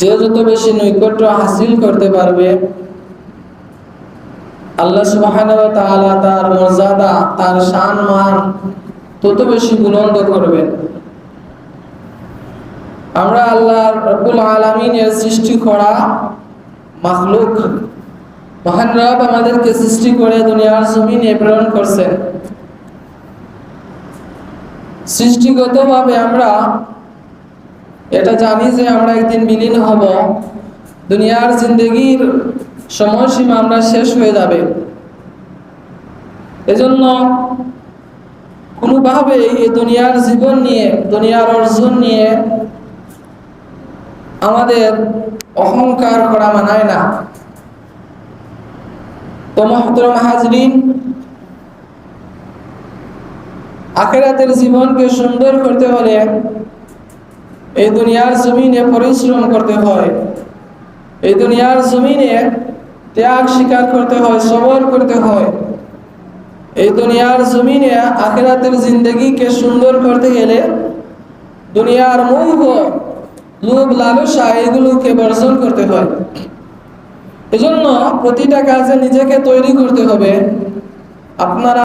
যে যত বেশি নৈকট্য হাসিল করতে পারবে, আল্লাহ তাআলা তার মর্যাদা, তার সম্মান তত বেশি বুলন্দ করবেন। আমরা আল্লাহ রব্বুল আলামিনের সৃষ্টি করা মাখলুক, মহান রব আমাদেরকে সৃষ্টি করে দুনিয়ার জমিনে প্রেরণ করছেন। সৃষ্টিগতভাবে আমরা এটা জানি যে আমরা একদিন বিলীন হব। দুনিয়ার জিন্দগির সময়সীমা আমরা শেষ হয়ে যাবে। এজন্য কোনোভাবে এই দুনিয়ার জীবন নিয়ে, দুনিয়ার অর্জন নিয়ে আমাদের অহংকার করা মানায় না। তো মহতরম হাজরিন, আখেরাতের জীবনকে সুন্দর করতে হলে এই দুনিয়ার জমিনে পরিশ্রম করতে হয়। এই দুনিয়ার জমিনে ত্যাগ স্বীকার করতে হয়, সবর করতে হয়। এই দুনিয়ার জমিনে আখেরাতের জিন্দগিকে সুন্দর করতে গেলে দুনিয়ার মোহ লোভ, লালসা এগুলোকে বর্জন করতে হয়। এজন্য প্রতিটা কাজে নিজেকে তৈরি করতে হবে। আপনারা